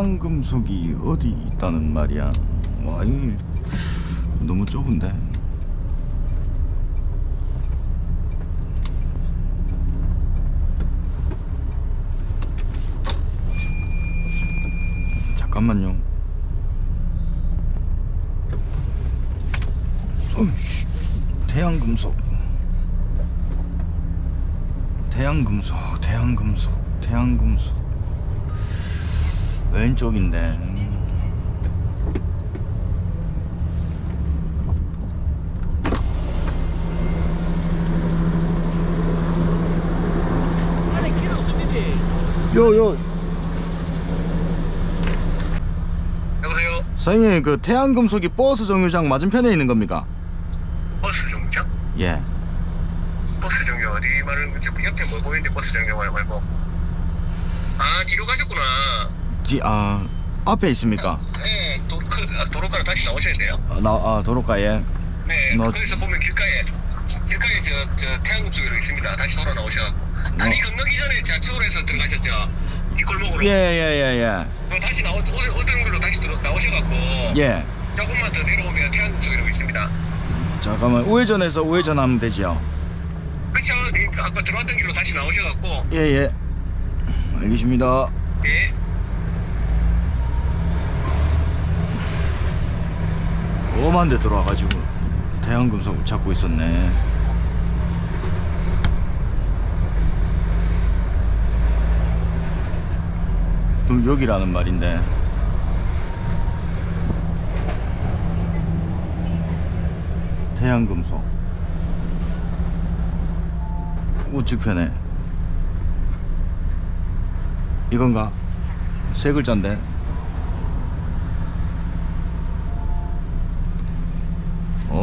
태양금속이 어디 있다는 말이야? 와이 너무 좁은데? 잠깐만요. 어이씨 태양금속. 태양금속 태양금속 태양금속 왼쪽인데. 요요 여보세요? 선생님 그 태양금속이 버스 정류장 맞은편에 있는 겁니까? 버스 정류장? 예 버스 정류 어디 말하는 거지? 옆에 뭐 보이는데 버스 정류 와요 말고 아 뒤로 가셨구나 지, 아 앞에 있습니까? 네 도, 그, 아, 도로가로 다시 나오셔야 돼요? 아, 나, 아 도로가에. 네 너- 거기서 보면 길가에 길가에 저, 저 태양궁 쪽으로 있습니다. 다시 돌아 나오셔. 다리 건너기 전에 좌측으로 해서 들어가셨죠? 뒷골목으로. 예예예예. 그럼 다시 나오, 오던 오던 길로 다시 들어, 나오셔갖고 예. 조금만 더 내려오면 태양궁 쪽이라고 있습니다. 잠깐만 우회전해서 우회전하면 되지요? 그쵸? 이- 아까 들어왔던 길로 다시 나오셔갖고. 예 예. 알겠습니다. 예 엄한 데 들어와가지고 태양금속 잡고 있었네. 그럼 여기라는 말인데. 태양금속. 우측편에. 이건가? 세 글자인데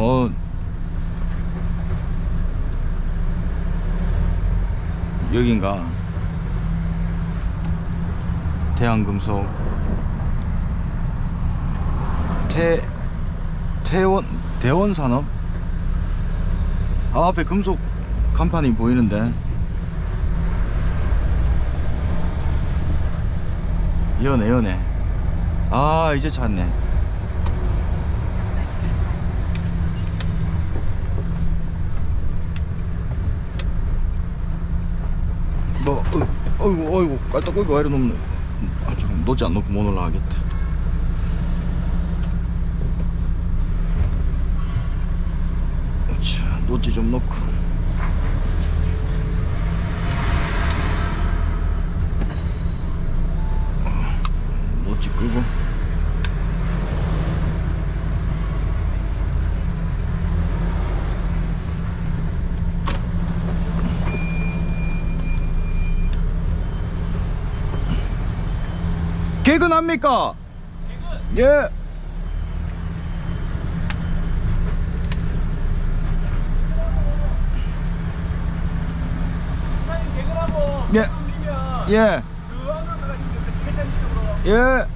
어 여긴가? 태양금속. 태 태원 대원산업? 아 앞에 금속 간판이 보이는데. 연해 연해. 아 이제 찾네 뭐 어, 어이구 어이구 깔딱거리고 왜 이래 놓네 아, 좀 놓지 안 놓고 못 올라가겠다. 자 놓지 좀 놓고. 어, 놓지 끄고 개근합니까? 예. 차님 개근하고 예. 예. 예.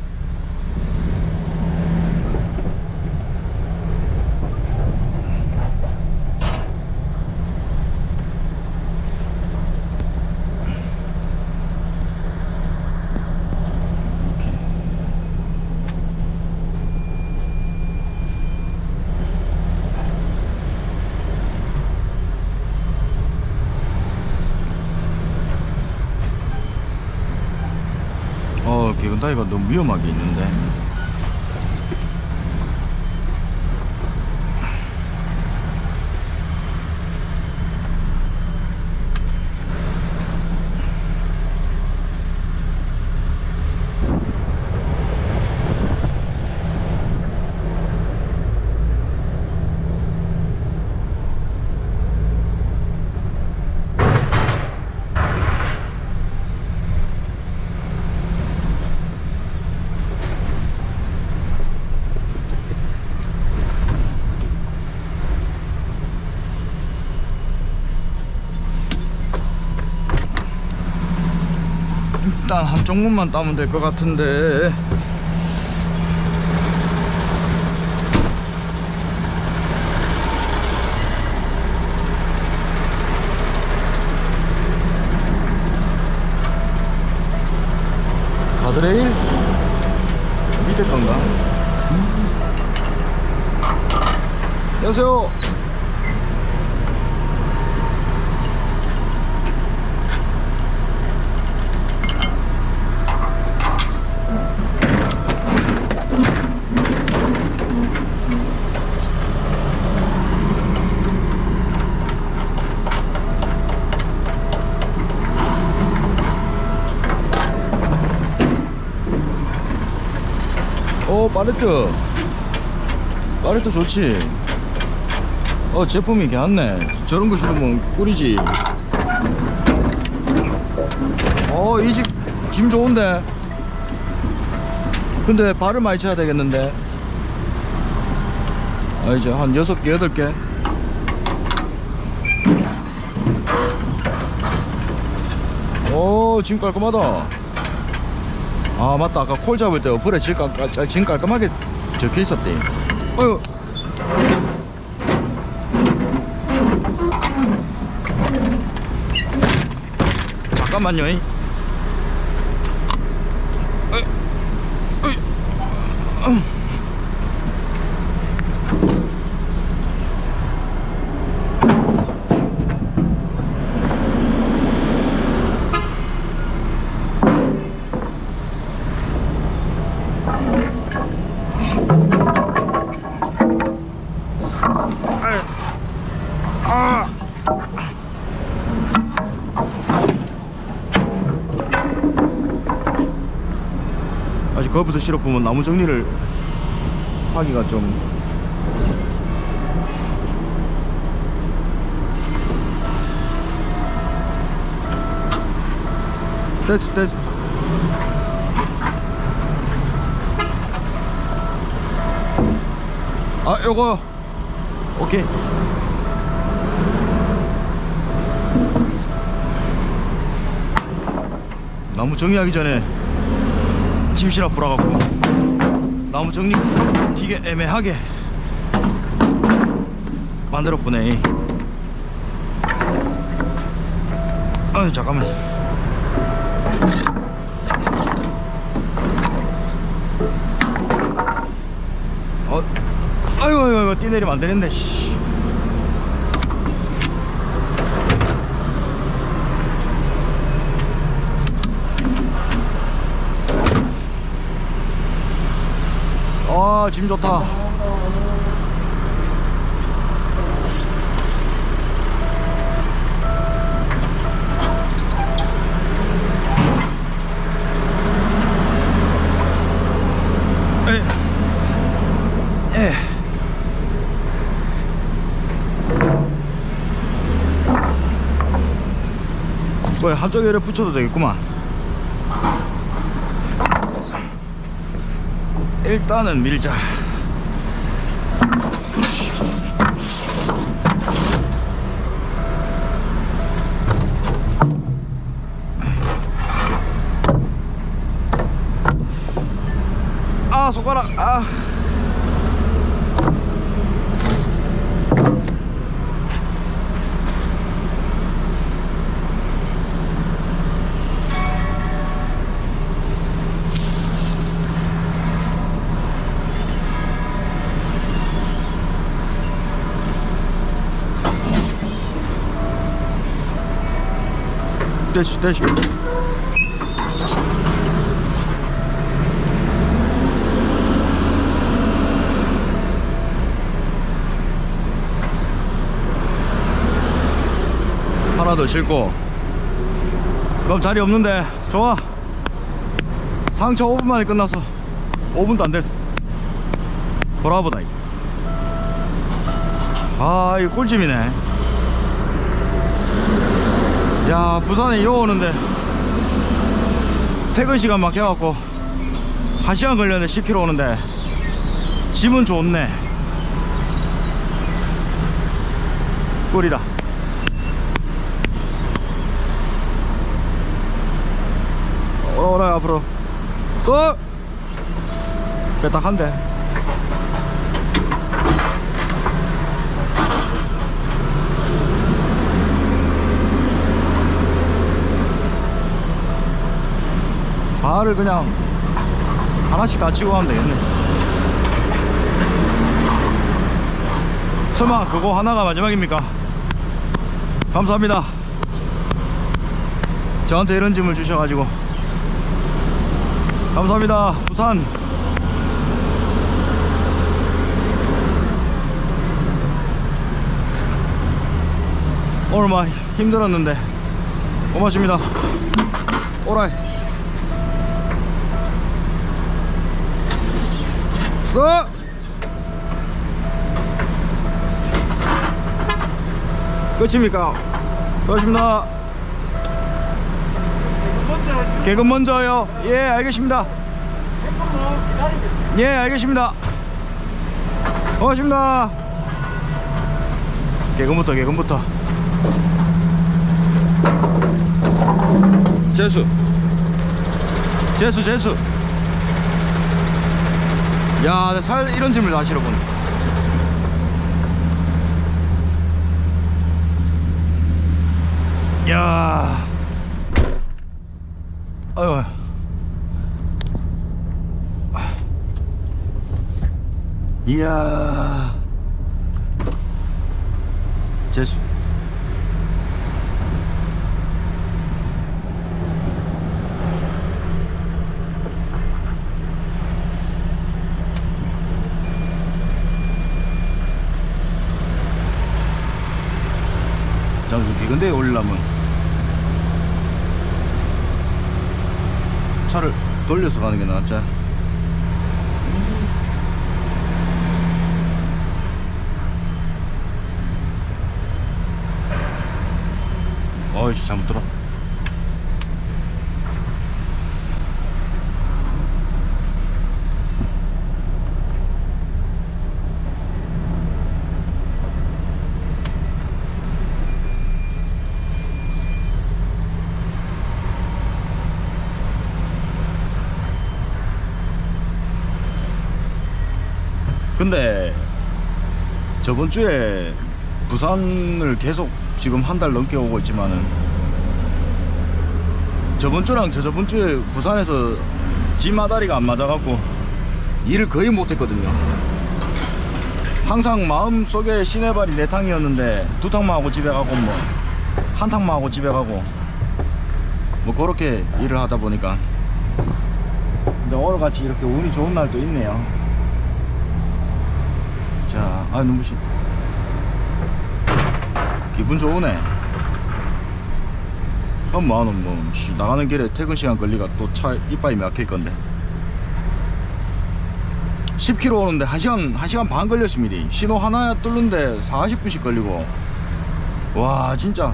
어, 위험하게 있는데. 일단 한쪽 문만 따면 될 것 같은데. 가드레일? 밑에 건가? 안녕하세요. 어 파레트. 파레트 좋지. 어 제품이 괜찮네. 저런 거 실으면 꿀이지. 어 이 집 짐 좋은데. 근데 발을 많이 쳐야 되겠는데. 아 이제 한 여섯 개 여덟 개. 오, 짐 깔끔하다. 아 맞다. 아까 콜 잡을 때 어플에 질 깔, 깔, 짐 깔끔하게 적혀 있었대. 어휴. 잠깐만요 이. 거부터 실어 보면 나무 정리를 하기가 좀 됐어 됐어. 아 요거. 오케이. 나무 정리하기 전에 짐실아 불어갖고 나무 정리 되게 애매하게 만들어 보네 아유 잠깐만 어 아이고 아이고 아이고 뛰내리면 안 되는데 씨. 아, 짐 좋다. 에. 에. 뭐야, 한쪽에 붙여도 되겠구만. 일단은 밀자. 아 손가락 아 됐어 됐어 하나 더 싣고. 그럼 자리 없는데 좋아. 상처 5분 만에 끝나서 5분도 안 됐어 브라보다. 아 이거 꿀집이네 야 부산에 이어 오는데 퇴근 시간 막혀갖고 1시간 걸렸네 10km 오는데. 짐은 좋네. 꿀이다. 오라 앞으로. 또 빼딱 한대 발을 그냥 하나씩 다 치고 가면 되겠네. 설마 그거 하나가 마지막입니까? 감사합니다. 저한테 이런 짐을 주셔가지고. 감사합니다. 부산. 오늘 막 힘들었는데 고맙습니다. 오라이 어! 끝입니까? 고맙습니다. 개근 먼저요? 예 알겠습니다. 예 알겠습니다. 고맙습니다. 개근부터 개근부터. 재수. 재수 재수 야 살 이런 짐을 다 실어보네 야. 아유 이야. 재수 장수기. 근데 올라면 차를 돌려서 가는 게 낫지? 어이씨 잘못 들어 근데 저번 주에 부산을 계속 지금 한 달 넘게 오고 있지만은 저번 주랑 저저번 주에 부산에서 지마다리가 안 맞아갖고 일을 거의 못했거든요. 항상 마음 속에 시내발이 네 탕이었는데 두 탕만 하고 집에 가고 뭐 한 탕만 하고 집에 가고 뭐 그렇게 일을 하다 보니까 근데 오늘 같이 이렇게 운이 좋은 날도 있네요. 자, 아 눈부신. 기분 좋으네. 뭐하노 뭐 씨, 나가는 길에 퇴근 시간 걸리가 또 차 이빨이 막힐 건데. 10km 오는데 1시간 1시간 반 걸렸습니다. 신호 하나 뚫는데 40분씩 걸리고. 와, 진짜.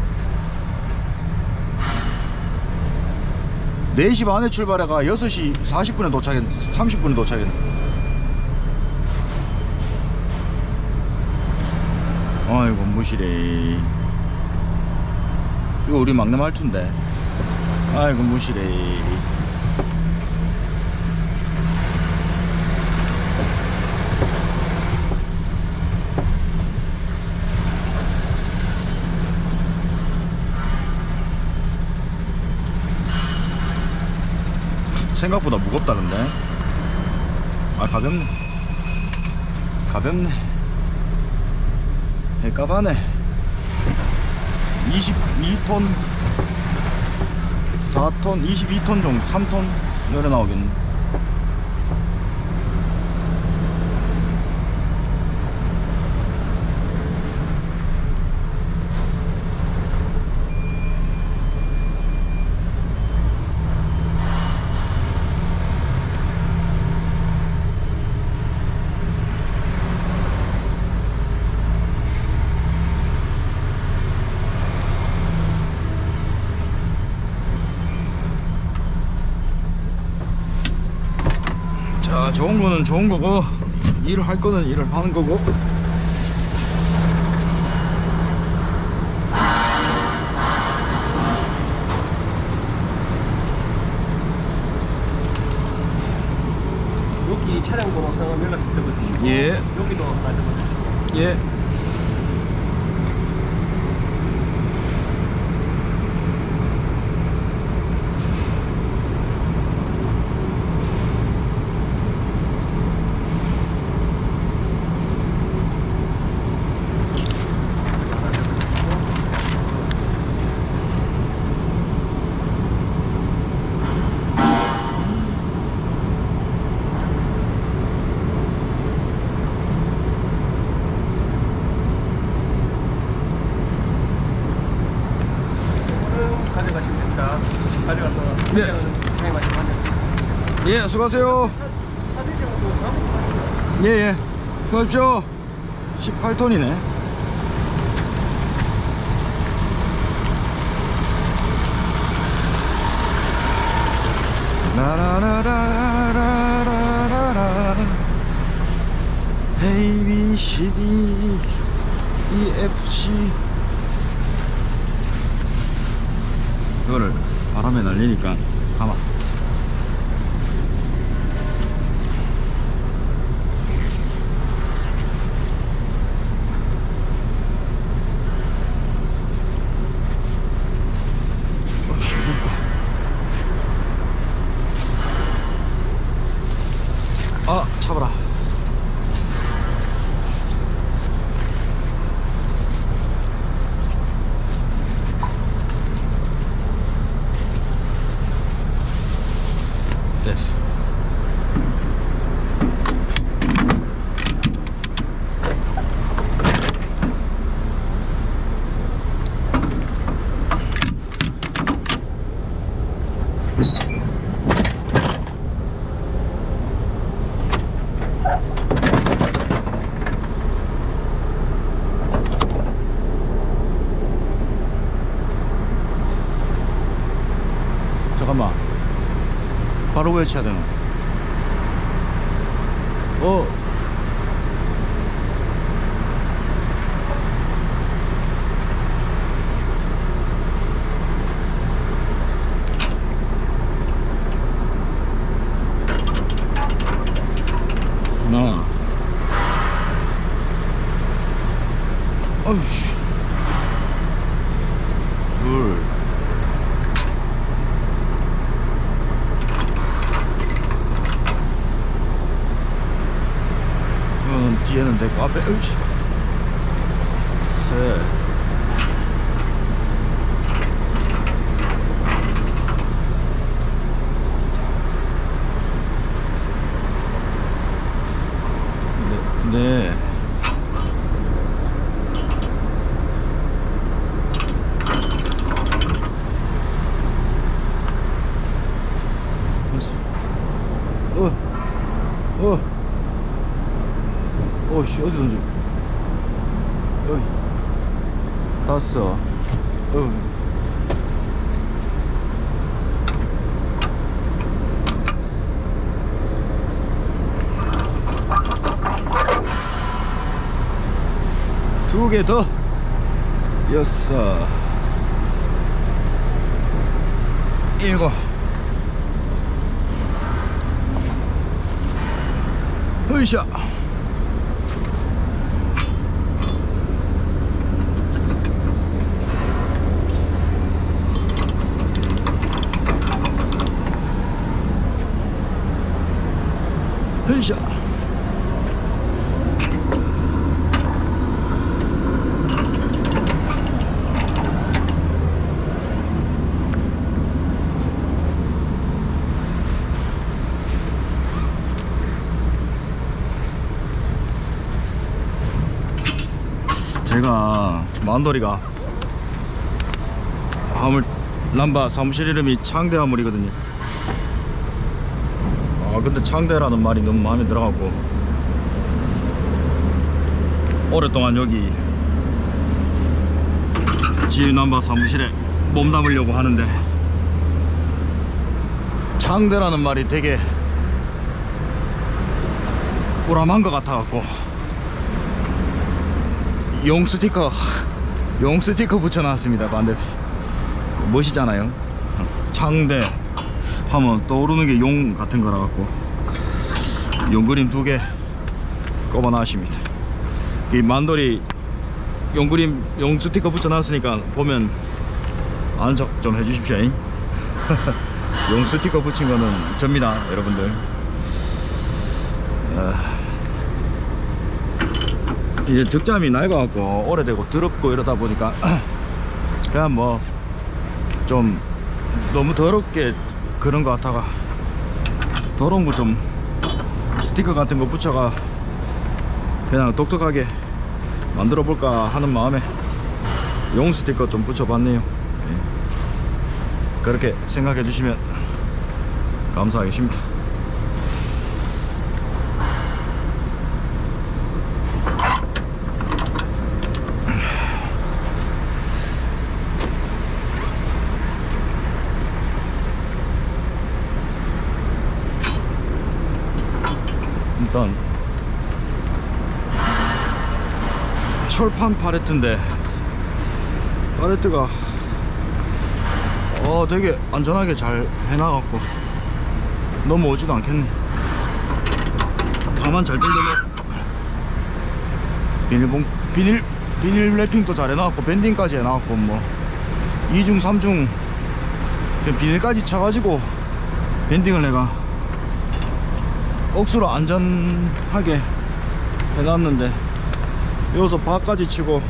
4시 반에 출발해가 6시 40분에 도착했네. 30분에 도착했네. 아이고 무시래. 이거 우리 막내 말투인데. 아이고 무시래. 생각보다 무겁다 근데? 아 가볍네. 가볍네 배값하네. 22톤 4톤 22톤 정도 3톤 열에 나오겠네 자 좋은 거고 일을 할 거는 일을 하는 거고. 여기 차량 번호 성함 연락 적어주시고 예. 여기도 하나 적어주시고. 예 수고하세요. 예, 예. 수고하십시오. 18톤이네. 라라라라라라라 A, B, C, D, E, F, G 이거를 바람에 날리니까 가만 어, 쉬울까? 아 잡아라 됐어 잠깐만 외쳐야 되나? 어. 나. 어이씨. 둘. 이거는 뒤에는 되고 앞에 으이씨. 셋 네, 네. 어, 어. 어씨 어디 던져 어이 땄어 어 두개더 여섯 일곱 으쌰 으쌰 제가 만돌이가 화물 남바 사무실 이름이 창대 화물이거든요. 아 근데 창대라는 말이 너무 마음에 들어갖고 오랫동안 여기 지유 남바 사무실에 몸담으려고 하는데 창대라는 말이 되게 우람한 것 같아갖고 용 스티커 용 스티커 붙여놨습니다. 반대. 멋있잖아요. 창대. 하면 떠오르는 게 용 같은 거라 갖고. 용 그림 두개 꼽아놨습니다. 이 만돌이 용 그림 용 스티커 붙여놨으니까 보면 아는 척 좀 해주십시오. 잉? 용 스티커 붙인 거는 접니다 여러분들 이제 적잠이 낡아갖고 오래되고 더럽고 이러다 보니까 그냥 뭐 좀 너무 더럽게 그런 거 같아가 더러운 거 좀 스티커 같은 거 붙여가 그냥 독특하게 만들어 볼까 하는 마음에 용 스티커 좀 붙여봤네요 예. 그렇게 생각해 주시면 감사하겠습니다 일단 철판 파레트인데. 파레트가 어 되게 안전하게 잘 해놔갖고 넘어오지도 않겠네. 가만 잘 당겨놓 비닐봉 비닐 비닐 랩핑도 잘 해놔갖고 밴딩까지 해놔갖고 뭐. 2중 3중 지금 비닐까지 쳐가지고 밴딩을 내가 억수로 안전하게 해놨는데 여기서 바까지 치고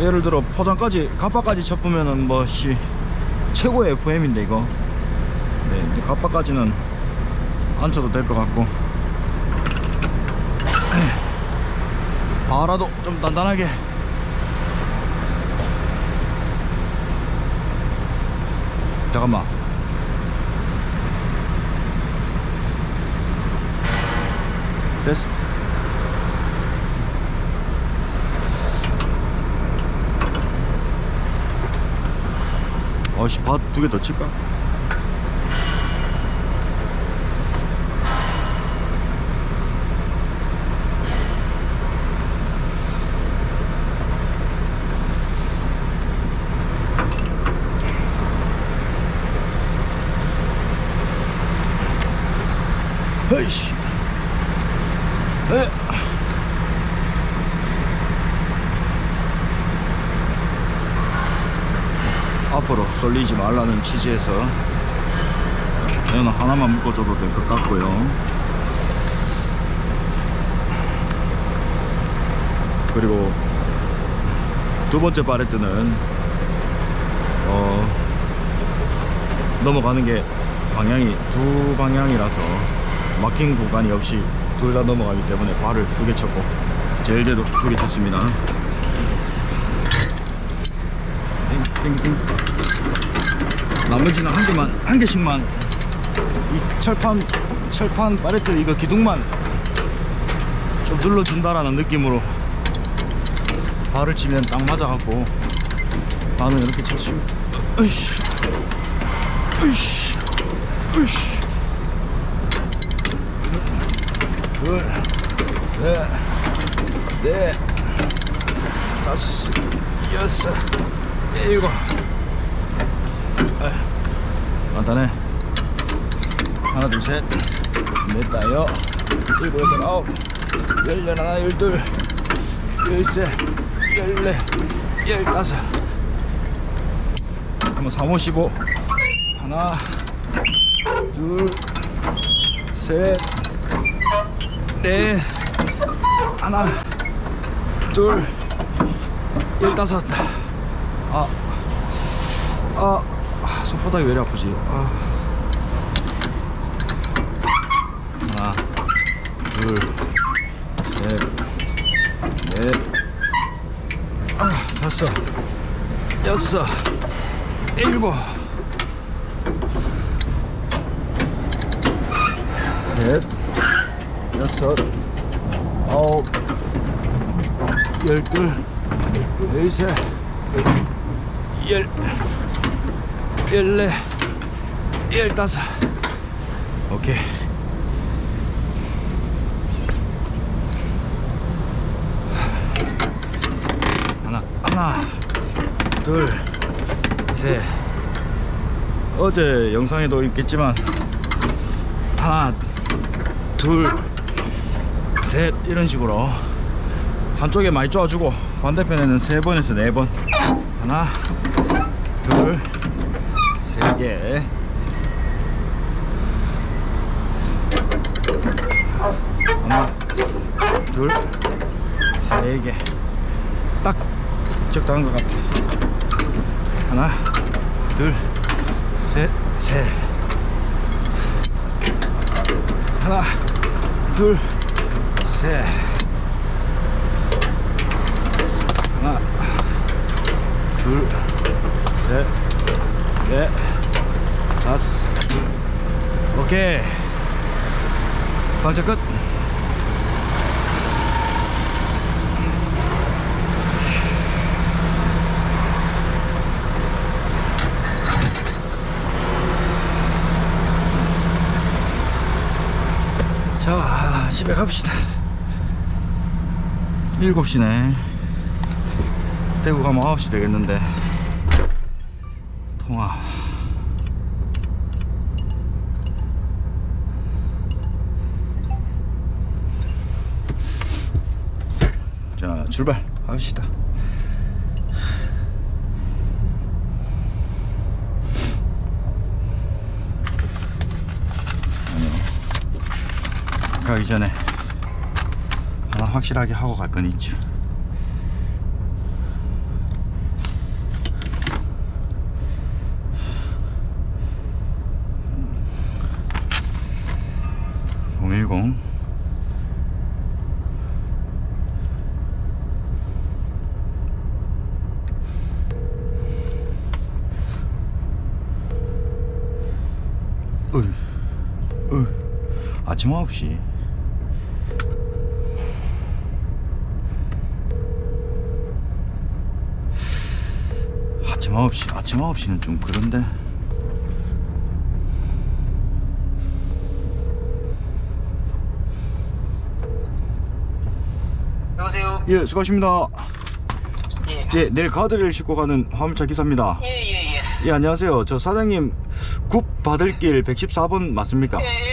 예를 들어 포장까지 갑바까지 쳐보면은 뭐씨 최고의 FM인데 이거. 네 갑바까지는 안 쳐도 될 것 같고. 바라도 좀 단단하게. 잠깐만. 됐어 어씨 밭 두 개 더 칠까? 쏠리지 말라는 취지에서 얘는 하나만 묶어줘도 될 것 같고요. 그리고 두 번째 바레트는 어 넘어가는 게 방향이 두 방향이라서 막힌 구간이 없이 둘 다 넘어가기 때문에 발을 두 개 쳤고 제일제도 두 개 쳤습니다. 띵 띵 띵 나머지는 한 개만 한 개씩만. 이 철판 철판 바레트 이거 기둥만 좀 눌러준다라는 느낌으로 발을 치면 딱 맞아갖고 나는 이렇게 쳤지 으이씨 으이씨 으이씨. 둘, 넷, 넷, 다섯, 여섯, 일곱. 아, 간단해. 하나, 둘, 셋, 넷, 다, 여, 일곱, 여덟, 아홉, 열, 열 하나, 열둘, 열셋, 열넷, 열다섯. 한번 삼오십오. 하나, 둘, 셋. 넷 하나 둘 열다섯 아, 아, 아 손바닥이 왜 이리 아프지? 아. 하나 둘셋넷. 아, 다섯 여섯 일곱. 셋 여섯, 아홉, 열둘, 열셋, 열, 열네, 열다섯. 오케이. 하나, 하나, 둘, 셋. 어제 영상에도 있겠지만 하나, 둘, 셋 이런 식으로 한쪽에 많이 쪼아주고 반대편에는 세 번에서 네 번 하나 둘 세개 하나 둘 세 개 딱 적당한 것 같아. 하나 둘 셋 셋 하나 둘 셋. 하나, 둘, 셋, 넷, 다섯. 오케이. 상체 끝. 자 집에 갑시다 7시네 대구 가면 9시 되겠는데 통화. 자 출발. 합시다. 가기 전에 하나 확실하게 하고 갈 건 있죠 (010) 어이, 어이, 아침 9시 아침 9시 아침 9시는 좀 그런데. 여보세요. 예 수고하십니다. 예. 예 내일 가드를 싣고 가는 화물차 기사입니다. 예, 예, 예. 예 안녕하세요. 저 사장님 굽 받을길 114번 맞습니까? 예, 예, 예,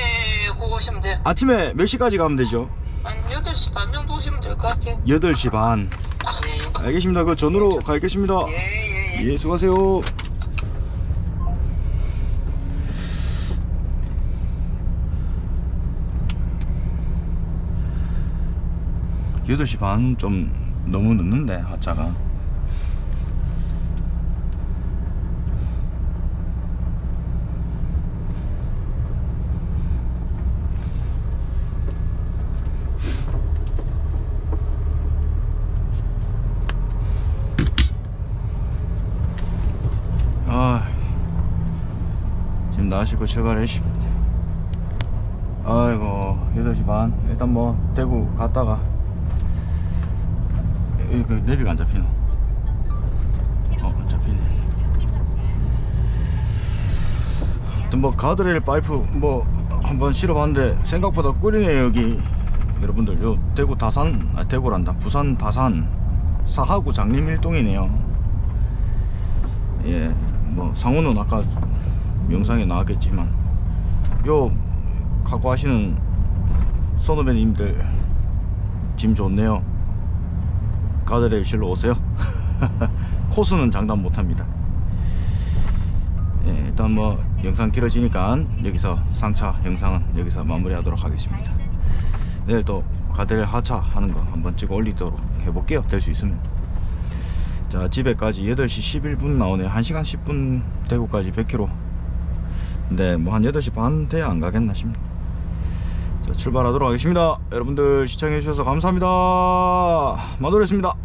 돼요. 아침에 몇 시까지 가면 되죠? 한 8시 반 정도 오시면 될 것 같아요. 8시 반 예, 알겠습니다 그 전으로 가겠습니다 예, 예, 예. 예 수고하세요 여덟 시 반 좀 너무 늦는데 하차가 아 나시고 출발했습니다 아이고 8시 반. 일단 뭐 대구 갔다가 여기 그 내비가 안 잡히노 어 안 잡히네. 뭐 가드레일 파이프 뭐 한번 실어봤는데 생각보다 꿀이네요 여기. 여러분들 요 대구 다산 아 대구란다. 부산 다산. 사하구 장림 일동이네요. 예, 뭐 상호는 아까 영상에 나왔겠지만 요 갖고 하시는 선후배님들 짐 좋네요. 가드레일 실로 오세요. 코스는 장담 못합니다. 예, 일단 뭐 영상 길어지니까 여기서 상차 영상은 여기서 마무리 하도록 하겠습니다. 내일 또 가드레일 하차 하는 거 한번 찍어 올리도록 해볼게요. 될 수 있으면. 자 집에까지 8시 11분 나오네 1시간 10분 대구까지 100km 근데 뭐한 8시 반 돼야 안 가겠나 싶네. 자 출발하도록 하겠습니다. 여러분들 시청해 주셔서 감사합니다. 마도랬습니다